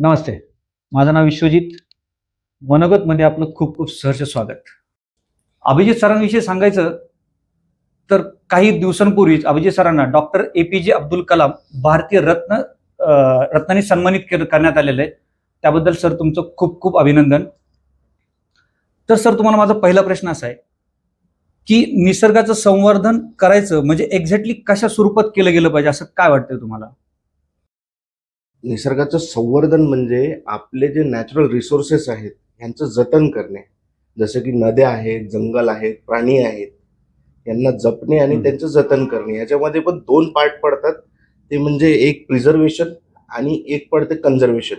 नमस्ते. माझं नाव विश्वजित. वनगतमध्ये आपलं खूप खूप सहर्ष स्वागत. अभिजित सरांविषयी सांगायचं तर काही दिवसांपूर्वीच अभिजित सरांना डॉक्टर ए पी जे अब्दुल कलाम भारतीय रत्न रत्नाने सन्मानित करण्यात आलेलं आहे. त्याबद्दल सर तुमचं खूप खूप अभिनंदन. तर सर तुम्हाला माझा पहिला प्रश्न असा आहे की निसर्गाचं संवर्धन करायचं म्हणजे एक्झॅक्टली कशा स्वरूपात केलं गेलं पाहिजे असं काय वाटतंय तुम्हाला? निसर्गाचं संवर्धन म्हणजे आपले जे नॅचरल रिसोर्सेस आहेत यांचं जतन करणे. जसं की नद्या आहेत जंगल आहेत प्राणी आहेत यांना जपणे आणि. त्यांचं जतन करणे. याच्यामध्ये पण दोन पार्ट पडतात. ते म्हणजे एक प्रिझर्वेशन आणि एक पडते कन्झर्वेशन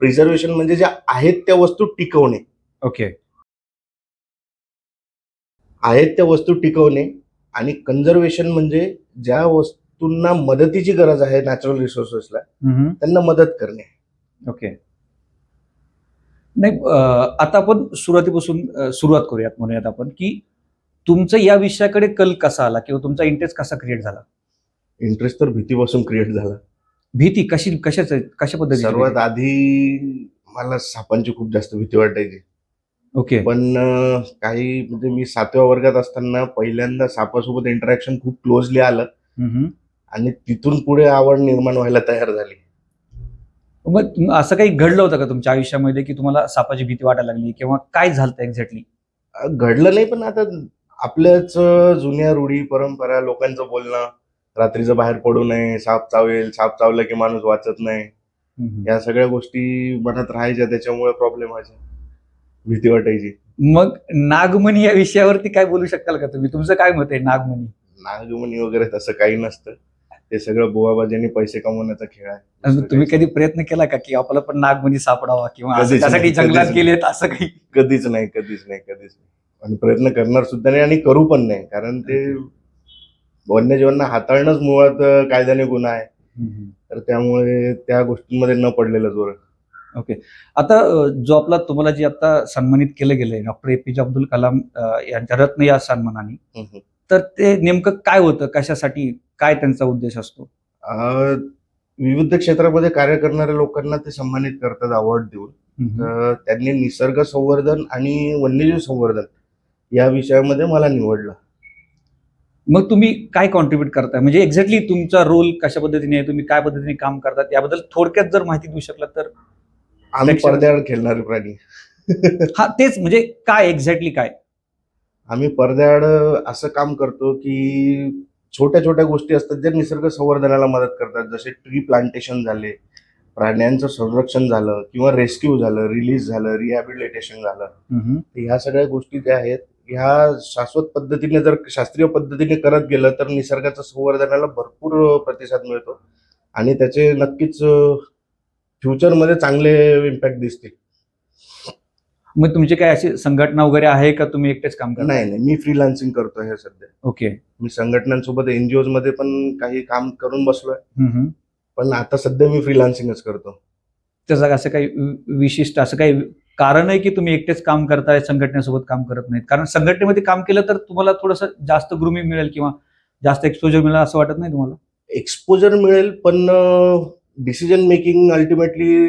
प्रिझर्वेशन म्हणजे ज्या आहेत त्या वस्तू टिकवणे. ओके आहेत त्या वस्तू टिकवणे आणि कन्झर्वेशन म्हणजे ज्या वस्तूंना मदतीची गरज आहे नॅचरल रिसोर्सेसला त्यांना मदत करणे. ओके. नाही आता आपण सुरुवातीपासून सुरुवात करूयात म्हणूयात आपण की तुमचं या विषयाकडे कल कसा आला किंवा तुमचा इंटरेस्ट कसा क्रिएट झाला? इंटरेस्ट तर भीतीपासून क्रिएट झाला. भीती कशी कशाच कशा पद्धतीची सर्वात आधी मला सापांची खूप जास्त भीती वाटायची. ओके. पण अं, काही म्हणजे मी सातव्या वर्गात असताना पहिल्यांदा सापासोबत इंटरॅक्शन खूप क्लोजली आलं. आणि तिथून पुढे आवड निर्माण व्हायला तयार झाली. मग असं काही घडलं होतं का तुमच्या आयुष्यामध्ये की तुम्हाला सापाची भीती वाटायला लागली किंवा काय झालं एक्झॅक्टली घडलं नाही पण आता आपल्याच जुन्या रूढी परंपरा लोकांचं बोलणं रात्रीचं बाहेर पडू नये साप चावेल साप चावलं की माणूस वाचत नाही. या सगळ्या गोष्टी मनात राहायच्या त्याच्यामुळे प्रॉब्लेम व्हायचा. भीती वाटायची. मग नागमणी या विषयावरती काय बोलू शकाल का तुम्ही? तुमचं काय मत आहे नागमणी? नागमणी वगैरे तसं काही नसतं. ते सगळं बुवाबाजीने पैसे कमवण्याचा खेळ आहे. अजून तुम्ही कधी प्रयत्न केला का की आपल्याला पण नागमणी सापडावा किंवा असं कधीच त्यासाठी नाही, जंगलात कधीच गेलेत असं काही? कधीच नाही कधीच नाही कधीच नाही. आणि प्रयत्न करणार सुद्धा नाही आणि करू पण नाही. कारण ते वन्यजीवांना हाताळणंच मुळात अं, कायद्याने गुन्हा आहे. तर त्यामुळे त्या गोष्टींमध्ये न पडलेलं जोर. आता अ, जो आपला तुम्हाला जे आता सन्मानित केलं गेलंय डॉक्टर ए पी जे अब्दुल कलाम अ, यांच्या रत्न या सन्मानाने तर ते नेमकं काय होतं? कशासाठी काय त्यांचा उद्देश असतो? विविध क्षेत्रामध्ये कार्य करणाऱ्या लोकांना ते सन्मानित करतात अवॉर्ड देऊन. त्यांनी निसर्ग संवर्धन आणि वन्यजीव संवर्धन या विषयामध्ये मला निवडलं. मग तुम्ही काय कॉन्ट्रीब्युट करताय? म्हणजे एक्झॅक्टली तुमचा रोल कशा पद्धतीने आहे? तुम्ही काय पद्धतीने काम करतात? याबद्दल थोडक्यात जर माहिती देऊ शकला तर? आम्ही पडद्याआड खेळणारे प्राणी. हा तेच म्हणजे काय एक्झॅक्टली काय? आम्ही पडद्याआड असं काम करतो की छोट्या छोट्या गोष्टी असतात ज्या निसर्ग संवर्धनाला मदत करतात. जसे ट्री प्लांटेशन झाले प्राण्यांचं संरक्षण झालं किंवा रेस्क्यू झालं रिलीज झालं रिहॅबिलिटेशन झालं. ह्या सगळ्या गोष्टी ज्या आहेत ह्या शाश्वत पद्धतीने जर शास्त्रीय पद्धतीने करत गेलं तर निसर्गाचं संवर्धनाला भरपूर प्रतिसाद मिळतो. आणि त्याचे नक्कीच फ्युचरमध्ये चांगले इम्पॅक्ट दिसतील. मग तुमची काय अशी संघटना वगैरे आहे का तुम्ही एकटेच काम करता? नाही नाही. मी फ्रीलान्सिंग करतो हे सध्या. ओके. मी संघटनांसोबत एनजीओ मध्ये पण काही काम करून बसलोय. पण आता सध्या मी फ्रीलान्सिंगच करतो. त्याचं असं काही वि- विशिष्ट असं काही कारण आहे की तुम्ही एकटेच काम करताय संघटनेसोबत काम करत नाहीत? कारण संघटनेमध्ये काम केलं तर तुम्हाला थोडंसं जास्त ग्रुमिंग मिळेल किंवा जास्त एक्सपोजर मिळेल असं वाटत नाही तुम्हाला? एक्सपोजर मिळेल पण डिसिजन मेकिंग अल्टिमेटली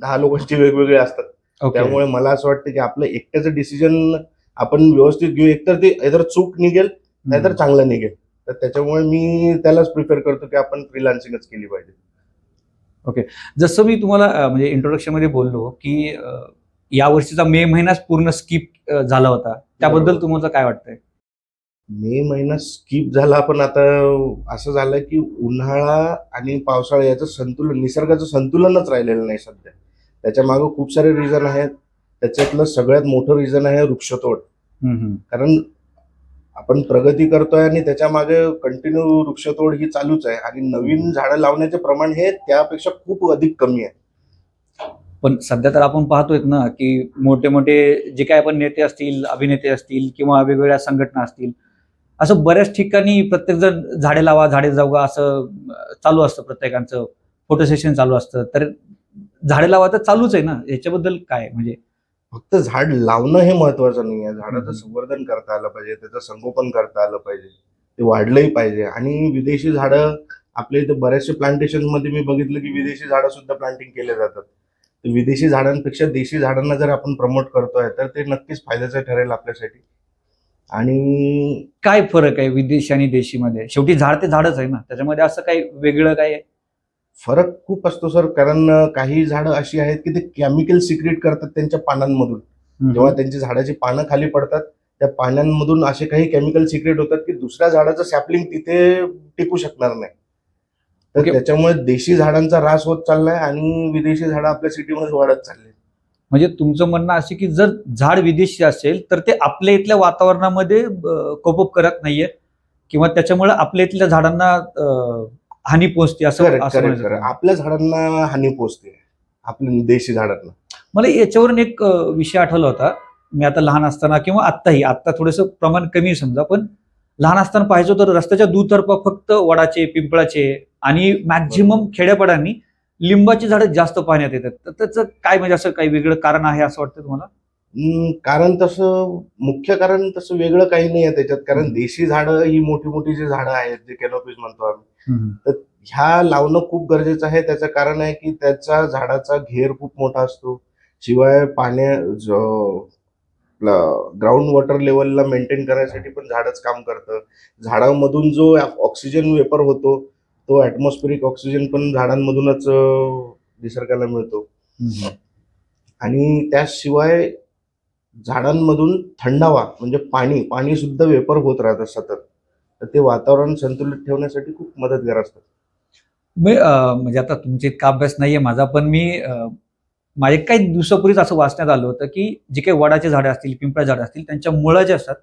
दहा लोकांची वेगवेगळे असतात. त्यामुळे मला असं वाटतं की आपलं एकट्याचं डिसिजन आपण व्यवस्थित घेऊ. एकतर ते either चूक निघेल नाहीतर चांगलं निघेल. तर त्याच्यामुळे मी त्यालाच प्रिफर करतो की आपण फ्रीलान्सिंगच केली पाहिजे. जसं मी तुम्हाला म्हणजे इंट्रोडक्शनमध्ये बोललो की या वर्षीचा मे महिनाच पूर्ण स्किप झाला होता. त्याबद्दल. तुम्हाला काय वाटतंय? मे महिना स्किप झाला पण आता असं झालं की उन्हाळा आणि पावसाळा याचं संतुलन निसर्गाचं संतुलनच राहिलेलं नाही सध्या. त्याच्यामागे खूप सारे रिझन आहेत. त्याच्यातलं सगळ्यात मोठं रिझन आहे वृक्षतोड. कारण आपण प्रगती करतोय आणि त्याच्यामागे कंटिन्यू वृक्षतोड ही चालूच आहे. आणि नवीन झाडं लावण्याचे प्रमाण हे त्यापेक्षा खूप अधिक कमी आहे. पण सध्या तर आपण पाहतोय ना की मोठे मोठे जे काय आपण नेते असतील अभिनेते असतील किंवा वेगवेगळ्या संघटना असतील असं बऱ्याच ठिकाणी प्रत्येक जण झाडे लावा झाडे जागा असं चालू असतं प्रत्येकांचं. फोटो सेशन चालू असतं. तर झाडे लावा तर चालूच आहे ना? याच्याबद्दल काय म्हणजे फक्त झाड लावणं हे महत्वाचं नाही आहे. झाडाचं. संवर्धन करता आलं पाहिजे त्याचं संगोपन करता आलं पाहिजे ते वाढलंही पाहिजे. आणि विदेशी झाडं आपल्या इथे बऱ्याचशा प्लांटेशनमध्ये मी बघितलं की विदेशी झाडं सुद्धा प्लांटिंग केले जातात. तर विदेशी झाडांपेक्षा देशी झाडांना जर आपण प्रमोट करतोय तर ते नक्कीच फायद्याचं ठरेल आपल्यासाठी. आणि काय फरक आहे विदेशी आणि देशीमध्ये? शेवटी झाड ते झाडच आहे ना? त्याच्यामध्ये असं काही वेगळं काय आहे? फरक खूप असतो सर कारण काही झाडं अशी आहेत की ते केमिकल सिक्रेट करतात त्यांच्या पानांमधून. जेव्हा त्यांची झाडाची पानं खाली पडतात त्या पानांमधून असे काही केमिकल सिक्रेट होतात की दुसऱ्या झाडाचं सॅपलिंग तिथे टिकू शकणार नाही. तर. त्याच्यामुळे देशी झाडांचा रास होत चाललाय आणि विदेशी झाडं आपल्या सिटीमध्ये वाढत चालले म्हणजे तुमचं म्हणणं असे की जर झाड विदेशी असेल तर ते आपल्या इथल्या वातावरणामध्ये कोपअप करत नाहीये किंवा त्याच्यामुळे आपल्या इथल्या झाडांना हानी पोचते असं असं म्हणायचं आपल्या झाडांना हानी पोचते आपल्या देशी झाडांना. मला याच्यावरून एक अं, विषय आठवला होता. मी आता लहान असताना किंवा आत्ताही आत्ता थोडंसं प्रमाण कमी आहे समजा पण लहान असताना पाहायचो तर रस्त्याच्या दुतर्फा फक्त वडाचे पिंपळाचे आणि मॅक्झिमम खेड्यापाड्यांनी लिंबाची झाडं जास्त पाहण्यात येतात. तर त्याचं काय म्हणजे असं काही वेगळं कारण आहे असं वाटतं तुम्हाला? कारण तसं मुख्य कारण तसं वेगळं काही नाही आहे त्याच्यात. कारण देशी झाडं ही मोठी मोठी जी झाडं आहेत जे केनोपीज म्हणतो आम्ही. ह्या लावणं खूप गरजेचं आहे. त्याचं कारण आहे की त्याचा झाडाचा घेर खूप मोठा असतो. शिवाय पाण्या ग्राउंड वॉटर लेवलला मेंटेन करायसाठी पण झाडच काम करतं. झाडामधून जो ऑक्सिजन वेपर होतो तो ऍटमॉस्फेरिक ऑक्सिजन पण झाडांमधूनच निसर्गाला मिळतो. आणि त्याशिवाय झाडांमधून थंडावा म्हणजे पाणी पाणी सुद्धा वेपर होत राहतं सतत. तर ते वातावरण संतुलित ठेवण्यासाठी खूप मदतगार असतात म्हणजे आता तुमचा इतका अभ्यास नाहीये माझा पण मी माझे काही दिवसापूर्वीच असं वाचण्यात आलं होतं की जे काही वडाचे झाडे असतील पिंपळा झाडे असतील त्यांच्या मुळं ज्या असतात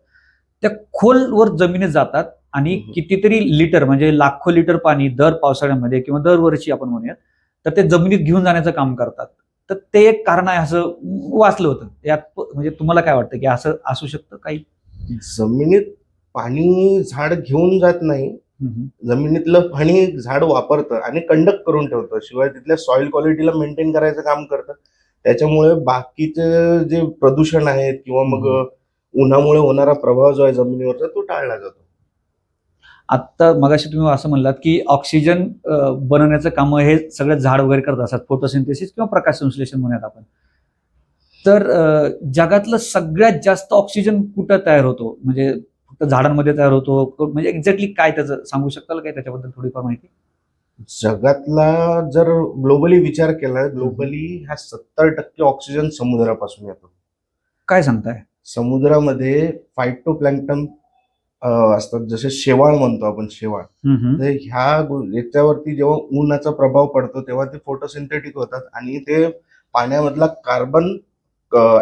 त्या खोलवर जमिनीत जातात आणि. कितीतरी लिटर म्हणजे लाखो लिटर पाणी दर पावसाळ्यामध्ये किंवा दरवर्षी आपण म्हणूयात तर ते जमिनीत घेऊन जाण्याचं काम करतात. तर ते एक कारण आहे असं वाचलं होतं. यात म्हणजे तुम्हाला काय वाटतं की असं असू शकतं काही? जमिनीत पाणी झाड घेऊन जात नाही. जमिनीतलं पाणी झाड वापरतं आणि कंडक्ट करून ठेवतं. शिवाय तिथल्या सॉइल क्वालिटीला मेंटेन करायचं काम करतं. त्याच्यामुळे बाकीचे जे प्रदूषण आहेत किंवा मग उन्हामुळे होणारा प्रभाव जो आहे जमिनीवरचा तो टाळला जातो. आत्ता मगाशी तुम्ही असं म्हणलात की ऑक्सिजन बनवण्याचं काम हे सगळं झाड वगैरे करत असतात फोटोसिंथेसिस किंवा प्रकाश संश्लेषण म्हणूयात आपण. तर जगातलं सगळ्यात जास्त ऑक्सिजन कुठं तयार होतो? म्हणजे फक्त झाडांमध्ये तयार होतो? म्हणजे एक्झॅक्टली काय त्याचं? सांगू शकताल काय त्याच्याबद्दल थोडीफार माहिती? जगातला जर ग्लोबली विचार केला ग्लोबली हा सत्तर टक्के ऑक्सिजन समुद्रापासून येतो. काय सांगताय? समुद्रामध्ये फायटो प्लॅन्क्टन असतात. जसे शेवाळ म्हणतो आपण शेवाळ. तर ह्या याच्यावरती जेव्हा उन्हाचा प्रभाव पडतो तेव्हा ते फोटोसिंथेटिक होतात आणि ते पाण्यामधला कार्बन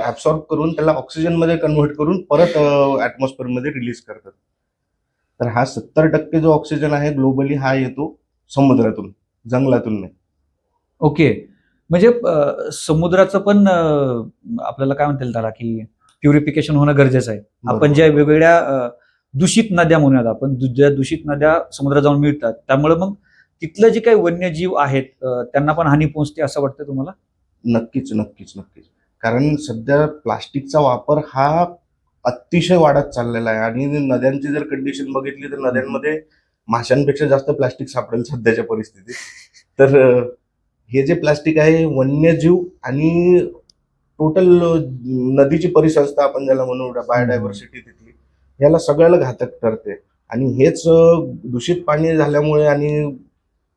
ऍब्सॉर्ब करून त्याला ऑक्सिजनमध्ये कन्व्हर्ट करून परत ऍटमॉस्फिअरमध्ये रिलीज करतात. तर हा सत्तर टक्के जो ऑक्सिजन आहे ग्लोबली हा येतो समुद्रातून जंगलातून नाही. ओके. म्हणजे समुद्राचं पण आपल्याला काय म्हणता येईल त्याला की प्युरिफिकेशन होणं गरजेचं आहे. आपण. ज्या वेगवेगळ्या दूषित नद्या म्हणूयात आपण. ज्या दूषित नद्या समुद्रात जाऊन मिळतात त्यामुळे मग तिथलं जे काही वन्यजीव आहेत त्यांना पण हानी पोहोचते असं वाटतं तुम्हाला? नक्कीच नक्कीच नक्कीच. कारण सध्या प्लास्टिकचा वापर हा अतिशय वाढत चाललेला आहे. आणि नद्यांची जर कंडिशन बघितली तर नद्यांमध्ये माशांपेक्षा जास्त प्लास्टिक सापडेल सध्याच्या परिस्थितीत. तर हे जे प्लास्टिक आहे वन्यजीव आणि टोटल नदीची परिसंस्था आपण ज्याला म्हणू बायोडायव्हर्सिटी तिथली याला सगळ्याला घातक ठरते. आणि हेच दूषित पाणी झाल्यामुळे आणि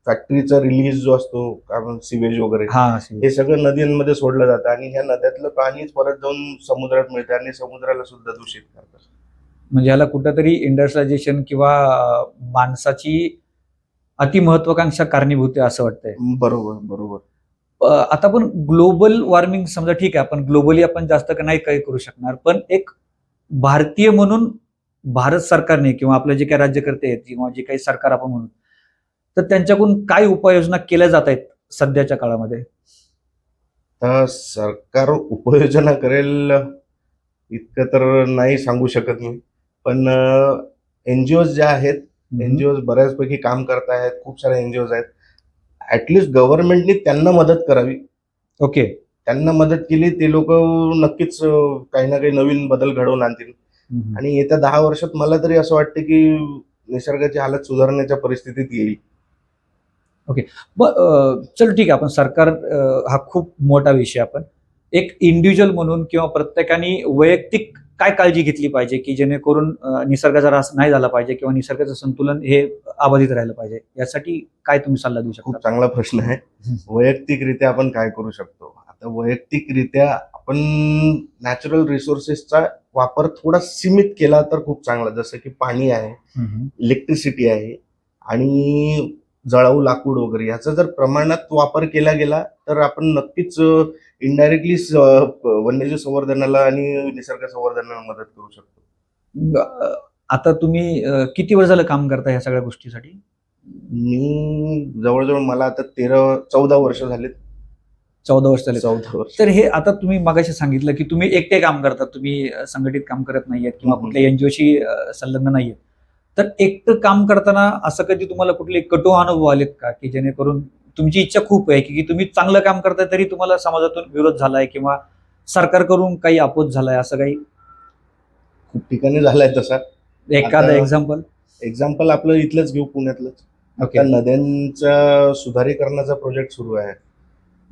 फॅक्टरीचा रिलीज जो असतो काय म्हणून सिवेज वगैरे हा हे सगळं नद्यांमध्ये सोडलं जातं आणि ह्या नद्यातलं पाणीच परत जाऊन समुद्रात मिळतं आणि समुद्राला सुद्धा दूषित करतात म्हणजे याला कुठंतरी इंडस्ट्रियलायझेशन किंवा माणसाची अतिमहत्वाकांक्षा कारणीभूत आहे असं वाटतंय. बरोबर बरोबर. आता आपण ग्लोबल वॉर्मिंग समजा ठीक आहे आपण ग्लोबली आपण जास्त नाही काही करू शकणार पण एक भारतीय म्हणून भारत सरकारने किंवा आपले जे काही राज्यकर्ते आहेत किंवा जे काही सरकार आपण म्हणू तर त्यांच्याकडून काय उपाययोजना केल्या जात आहेत सध्याच्या काळामध्ये? तर सरकार उपाययोजना करेल इतकं तर नाही सांगू शकत मी. पण एनजीओ ज्या आहेत एनजीओ बऱ्याचपैकी काम करत आहेत खूप साऱ्या एनजीओ आहेत. ऍटलिस्ट गव्हर्नमेंटनी त्यांना मदत करावी. ओके. त्यांना मदत केली ते लोक नक्कीच काही ना काही नवीन बदल घडवून आणतील. आणि येत्या दहा वर्षात मला तरी असं वाटतं की निसर्गाची हालत सुधारण्याच्या परिस्थितीत येईल. ब अं, चल ठीक आहे आपण सरकार हा खूप मोठा विषय आपण. एक इंडिव्हिज्युअल म्हणून किंवा प्रत्येकाने वैयक्तिक काय काळजी घेतली पाहिजे की जेणेकरून निसर्गाचा ऱ्हास नाही झाला पाहिजे किंवा निसर्गाचं संतुलन हे अबाधित राहिलं पाहिजे? यासाठी काय तुम्ही सल्ला देऊ खूप शकता चांगला प्रश्न आहे. वैयक्तिकरित्या आपण काय करू शकतो? आता वैयक्तिकरित्या आपण नॅचरल रिसोर्सेसचा वापर थोडा सीमित केला तर खूप चांगला. जसं की पाणी आहे. इलेक्ट्रिसिटी आहे आणि जळाऊ लाकूड वगैरे. याचा जर प्रमाणात वापर केला गेला तर आपण नक्कीच इनडायरेक्टली वन्यजीव संवर्धनाला आणि निसर्ग संवर्धनाला मदत करू शकतो. आता तुम्ही किती वर्ष झालं काम करता ह्या सगळ्या गोष्टीसाठी? मी जवळजवळ मला आता तेरा चौदा वर्ष झाले चौदा वर्ष झाले. चौदा वर्ष. तर हे आता तुम्ही मागाशी सांगितलं की तुम्ही एकटे काम करता तुम्ही संघटित काम करत नाहीयेत किंवा. कुठल्या एनजीओशी संलग्न नाहीयेत. तर एकटं काम करताना असं कधी तुम्हाला कुठले कटू अनुभव आलेत का? की जेणेकरून तुमची इच्छा खूप आहे की तुम्ही चांगलं काम करताय तरी तुम्हाला समाजातून विरोध झालाय किंवा सरकारकडून काही अपोज झालाय असं काही? खूप ठिकाणी झालाय तसा. एखादं एक्झाम्पल एक्झाम्पल आपलं इथलंच घेऊ पुण्यातलंच. नद्यांचा सुधारीकरणाचा प्रोजेक्ट सुरू आहे.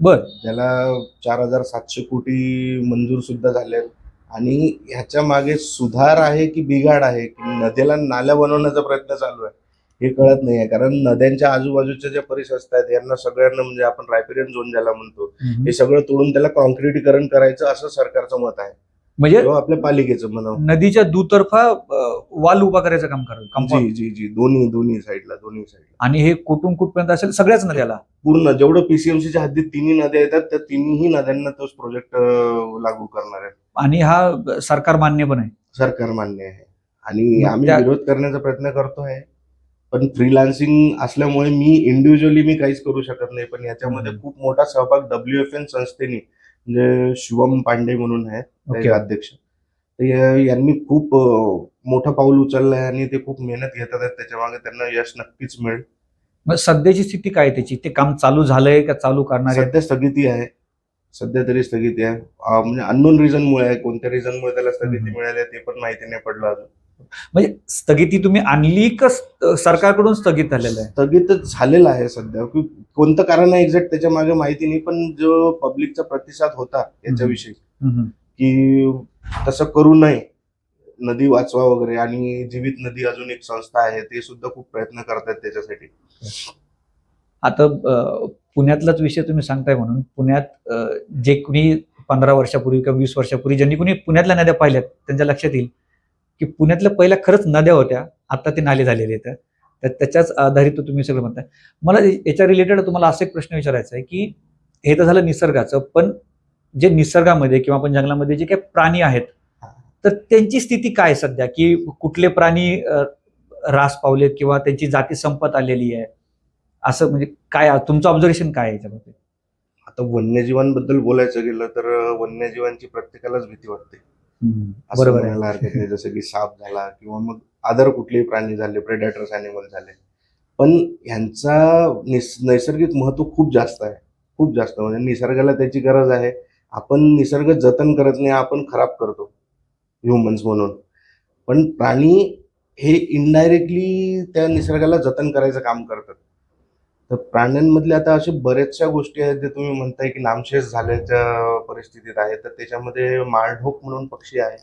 बर. ज्याला चार हजार सातशे कोटी मंजूर सुद्धा झाले आणि ह्याच्या मागे सुधार आहे की बिघाड आहे की नद्याला नाल्या बनवण्याचा प्रयत्न चालू आहे हे कळत नाही आहे. कारण नद्यांच्या आजूबाजूच्या ज्या परिसर आहेत यांना सगळ्यांना म्हणजे आपण रायपेरियन झोन ज्याला म्हणतो हे सगळं तोडून त्याला कॉन्क्रिटीकरण करायचं असं सरकारचं मत आहे. म्हणजे आपल्या पालिकेचं म्हणावं. नदीच्या दुतर्फा वाल उभा करायचं काम कंपाऊंड जी जी जी. दोन्ही दोन्ही साईडला दोन्ही साईडला. आणि हे कुठून कुठपर्यंत असेल? सगळ्याच नद्याला. पूर्ण जेवढं पीसीएमसीच्या हद्दीत तिन्ही नद्या येतात त्या तिन्ही नद्यांना तोच प्रोजेक्ट लागू करणार आहे आणि हा सरकार मान्य पण आहे. सरकार मान्य आहे. आणि आम्ही विरोध करण्याचा प्रयत्न करतो आहे पण फ्रीलान्सिंग असल्यामुळे मी इंडिव्हिज्युअली मी काहीच करू शकत नाही. पण याच्यामध्ये. खूप मोठा सहभाग डब्ल्यू एफ एन संस्थेने म्हणजे शिवम पांडे म्हणून आहेत अध्यक्ष. यांनी खूप मोठं पाऊल उचललं आहे आणि ते खूप मेहनत घेतात आहेत त्याच्यामागे त्यांना यश नक्कीच मिळेल. मग सध्याची स्थिती काय त्याची? ते काम चालू झालंय का चालू करणार सध्या स्थगिती आहे. सध्या तरी स्थगिती आहे. म्हणजे अननोन रिझनमुळे आहे. कोणत्या रिझनमुळे त्याला स्थगिती. मिळाली आहे ते पण माहिती नाही पडलं अजून. म्हणजे स्थगिती तुम्ही आणली का सरकारकडून स्थगित झालेलं आहे? स्थगितच झालेलं आहे सध्या. कोणतं कारण आहे एक्झॅक्ट त्याच्यामागे माहिती नाही पण जो पब्लिकचा प्रतिसाद होता याच्याविषयी. की तसं करू नये नदी वाचवा वगैरे आणि जीवित नदी अजून एक संस्था आहे ते सुद्धा खूप प्रयत्न करतात त्याच्यासाठी. आता पुण्यातलाच विषय तुम्ही सांगताय म्हणून पुण्यात जे कुणी पंधरा वर्षापूर्वी किंवा वीस वर्षापूर्वी ज्यांनी कुणी पुण्यातल्या नद्या पाहिल्यात त्यांच्या लक्षात येईल की पुण्यातल्या पहिल्या खरंच नद्या होत्या आता ते नाले झालेले आहेत. तर त्याच्याच आधारित तुम्ही सगळं म्हणताय. मला याच्या रिलेटेड तुम्हाला असा एक प्रश्न विचारायचा आहे की हे तर झालं निसर्गाचं पण जे निसर्गामध्ये किंवा आपण जंगलामध्ये जे काही प्राणी आहेत तर त्यांची स्थिती काय आहे सध्या? की कुठले प्राणी रास पावलेत किंवा त्यांची जाती संपत आलेली आहे? असं म्हणजे काय तुमचं ऑब्झर्वेशन काय आहे याच्यामध्ये? आता वन्यजीवांबद्दल बोलायचं गेलं तर वन्यजीवांची प्रत्येकालाच भीती वाटते. असं बरोबर आहे. म्हणायला हरकत नाही जसं की साप झाला किंवा मग अदर कुठलेही प्राणी झाले प्रेडेटर्स अॅनिमल झाले. पण ह्यांचा निस नैसर्गिक महत्त्व खूप जास्त आहे. खूप जास्त. म्हणजे निसर्गाला त्याची गरज आहे. आपण निसर्ग जतन करत नाही आपण खराब करतो. ह्युमन्स म्हणून. पण प्राणी हे इनडायरेक्टली त्या निसर्गाला जतन करायचं काम करतात. तर प्राण्यांमधले आता असे बऱ्याचशा गोष्टी आहेत जे तुम्ही म्हणताय की नामशेष झाल्याच्या परिस्थितीत आहे. तर त्याच्यामध्ये माळढोक म्हणून पक्षी आहे.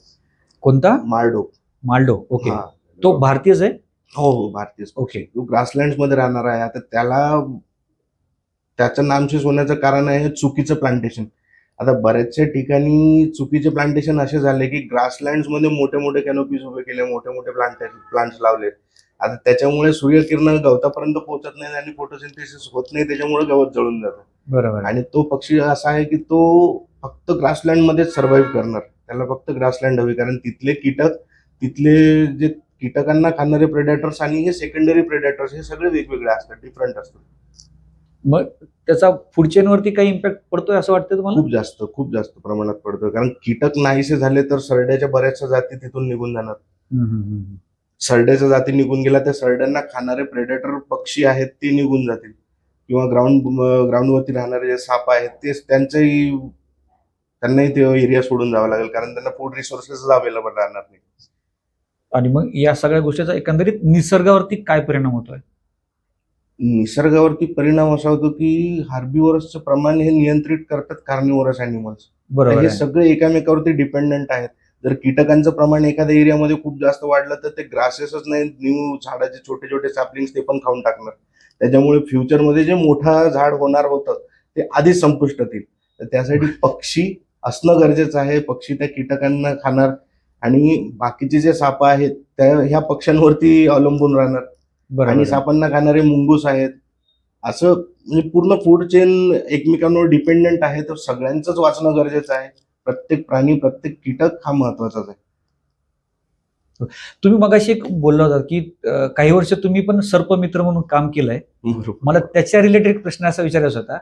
कोणता? माळढोक. माल्डो ओके. हा. तो भारतीयच आहे? हो हो भारतीय ओके. तो ग्रासलँडमध्ये राहणार आहे. आता त्याला त्याचं नामशेष होण्याचं कारण आहे चुकीचं प्लांटेशन. आता बऱ्याचशा ठिकाणी चुकीचे प्लांटेशन असे झाले की ग्रासलँडमध्ये मोठे मोठे कॅनोपीज उभे केले मोठे मोठे प्लांट प्लांट्स लावले. आता त्याच्यामुळे सूर्यकिरण गवतापर्यंत पोहोचत नाही आणि फोटोसिंथेसिस होत नाही त्याच्यामुळे गवत जळून जातं. बरोबर. आणि तो पक्षी असा आहे की तो फक्त ग्रासलँड मध्येच सर्व्हाइव्ह करणार. त्याला फक्त ग्रासलँड हवी कारण तिथले कीटक तिथले जे कीटकांना खाणारे प्रेडेटर्स आणि हे सेकंडरी प्रेडेटर्स हे सगळे वेगवेगळे असतात डिफरंट असतात. मग त्याचा पुढच्यांवरती काही इम्पॅक्ट पडतोय असं वाटतं तुम्हाला? खूप जास्त खूप जास्त प्रमाणात पडतं कारण कीटक नाहीसे झाले तर सरड्याच्या बऱ्याचशा जाती तिथून निघून जाणार. सरड्याच्या जाती निघून गेल्या त्या सरड्यांना खाणारे प्रेडेटर पक्षी आहेत ते निघून जातील. किंवा ग्राउंड ग्राउंडवरती राहणारे जे साप आहेत ते त्यांचंही त्यांनाही ते एरिया सोडून जावं लागेल कारण त्यांना फूड रिसोर्सेस अवेलेबल राहणार नाही. आणि मग या सगळ्या गोष्टीचा एकंदरीत निसर्गावरती काय परिणाम होतोय? निसर्गावरती परिणाम असा होतो की हार्बिवरसचं प्रमाण हे नियंत्रित करतात कार्निवरस अॅनिमल्स बरोबर हे. सगळे एकामेकावरती डिपेंडंट आहेत. जर कीटकांचं प्रमाण एखाद्या एरियामध्ये खूप जास्त वाढलं तर ते ग्रासेसच नाही न्यू झाडाचे छोटे छोटे सॅपलिंग्स ते पण खाऊन टाकणार. त्याच्यामुळे फ्युचरमध्ये जे मोठा झाड होणार होतं ते आधीच संपुष्टात येईल. तर त्यासाठी पक्षी असणं गरजेचं आहे पक्षी त्या कीटकांना खाणार आणि बाकीचे जे साप आहेत त्या ह्या पक्ष्यांवरती अवलंबून राहणार. आणि. सापांना खाणारे मुंगूस आहेत. असं म्हणजे पूर्ण फूड चेन एकमेकांवर डिपेंडंट आहे तर सगळ्यांचंच वाचणं गरजेचं आहे. प्रत्येक प्राणी प्रत्येक कीटक हा महत्वाचाच आहे. तुम्ही मगाशी एक बोलला होता की अं, काही वर्ष तुम्ही पण सर्पमित्र म्हणून काम केलंय. मला त्याच्या रिलेटेड एक प्रश्न असा विचारायचा होता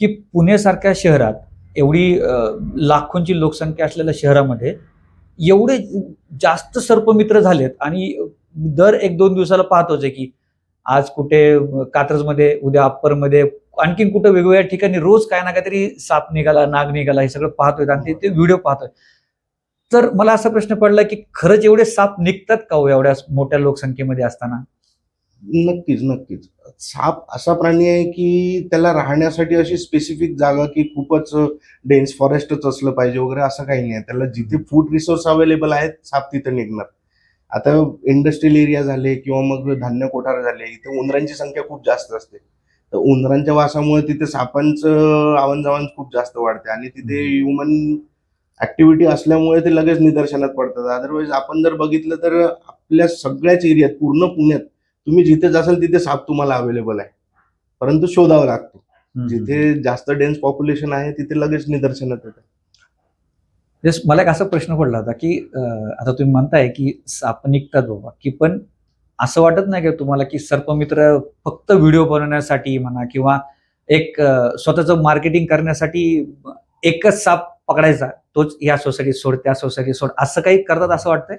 की पुण्यासारख्या शहरात एवढी अं, लाखोंची लोकसंख्या असलेल्या शहरामध्ये एवढे जास्त सर्पमित्र झालेत आणि दर एक दोन दिवसाला पाहतोच आहे की आज कुठे कात्रजमध्ये उद्या अप्परमध्ये आणखीन कुठं वेगवेगळ्या ठिकाणी रोज काय ना काहीतरी साप निघाला नाग निघाला हे सगळं पाहतोय आणि ते- व्हिडिओ पाहतोय. तर मला असा प्रश्न पडला की खरंच एवढे साप निघतात का हो एवढ्या मोठ्या लोकसंख्येमध्ये असताना? नक्कीच नक्कीच. साप असा प्राणी आहे की त्याला राहण्यासाठी अशी स्पेसिफिक जागा की खूपच डेन्स फॉरेस्टच असलं पाहिजे वगैरे असं काही नाही. आहे त्याला जिथे फूड रिसोर्स अवेलेबल आहेत साप तिथे निघणार. आता इंडस्ट्रियल एरिया झाले किंवा मग धान्य कोठार झाले इथे उंदरांची संख्या खूप जास्त असते. उंदरांच्या वासामुळे तिथे सापांचं आवन खूप जास्त वाढते आणि तिथे ह्युमन ऍक्टिव्हिटी असल्यामुळे ते लगेच निदर्शनात पडतात. अदरवाईज आपण जर बघितलं तर आपल्या सगळ्याच एरियात पूर्ण पुण्यात तुम्ही जिथे जासाल तिथे साप तुम्हाला अवेलेबल आहे. परंतु शोधावा लागतो. जिथे जास्त डेन्स पॉप्युलेशन आहे तिथे लगेच निदर्शनात येतं. जस मला एक असा प्रश्न पडला होता की आता तुम्ही म्हणताय की साप निघतात बाबा की पण असं वाटत नाही का तुम्हाला की सर्पमित्र फक्त व्हिडिओ बनवण्यासाठी म्हणा किंवा एक स्वतःचं मार्केटिंग करण्यासाठी एकच साप पकडायचा तोच या सोसायटीत सोड त्या सोसायटीत सोड असं काही करतात असं वाटतंय?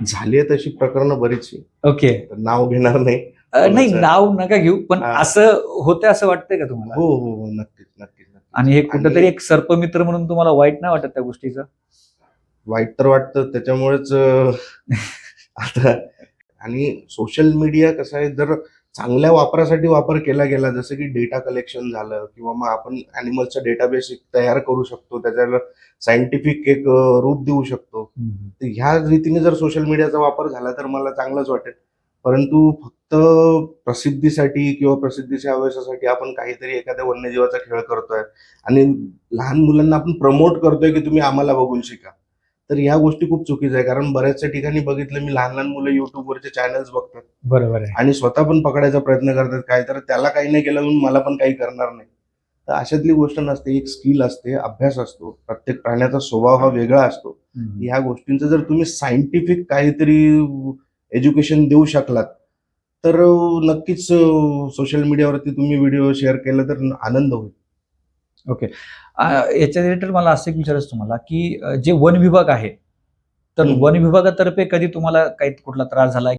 झाली आहे तशी प्रकरणं बरीचशी. ओके. नाव घेणार नाही. नाही? नाव नका घेऊ पण. असं होतं असं वाटतंय का तुम्हाला? हो हो हो नक्कीच नक्कीच आणि हे कुठंतरी एक सर्पमित्र म्हणून तुम्हाला वाईट नाही वाटत त्या गोष्टीचं? वाईट तर वाटतं त्याच्यामुळेच आता आणि सोशल मीडिया कसं आहे जर चांगल्या वापरासाठी वापर केला गेला जसं की डेटा कलेक्शन झालं किंवा मग आपण अॅनिमल्सचा डेटाबेस तयार करू शकतो त्याच्याला सायंटिफिक एक रूप देऊ शकतो. तर ह्या रीतीने जर सोशल मीडियाचा वापर झाला तर मला चांगलंच वाटेल. परंतु फक्त प्रसिद्धीसाठी किंवा प्रसिद्धीच्या अभ्यासासाठी आपण काहीतरी एखाद्या वन्यजीवाचा खेळ करतोय आणि लहान मुलांना आपण प्रमोट करतोय की तुम्ही आम्हाला बघून शिका. तर ह्या गोष्टी खूप चुकीच्या आहे. कारण बऱ्याचशा ठिकाणी बघितलं मी लहान लहान मुलं युट्यूबवरचे चॅनल्स बघतात. बरोबर आहे. आणि स्वतः पण पकडायचा प्रयत्न करतात काय तर त्याला काही नाही केलं म्हणून मला पण काही करणार नाही. तर अशातली गोष्ट नसते एक स्किल असते अभ्यास असतो प्रत्येक प्राण्याचा स्वभाव हा वेगळा असतो. ह्या गोष्टींचं जर तुम्ही सायंटिफिक काहीतरी एज्युकेशन देऊ शकलात तर नक्कीच सोशल मीडियावरती तुम्ही व्हिडिओ शेअर केला तर आनंद होईल. आ, याच्या रिलेटेड मला असं एक विचारायचं तुम्हाला की जे वन विभाग आहे तर. वन विभागातर्फे कधी तुम्हाला काही कुठला त्रास झाला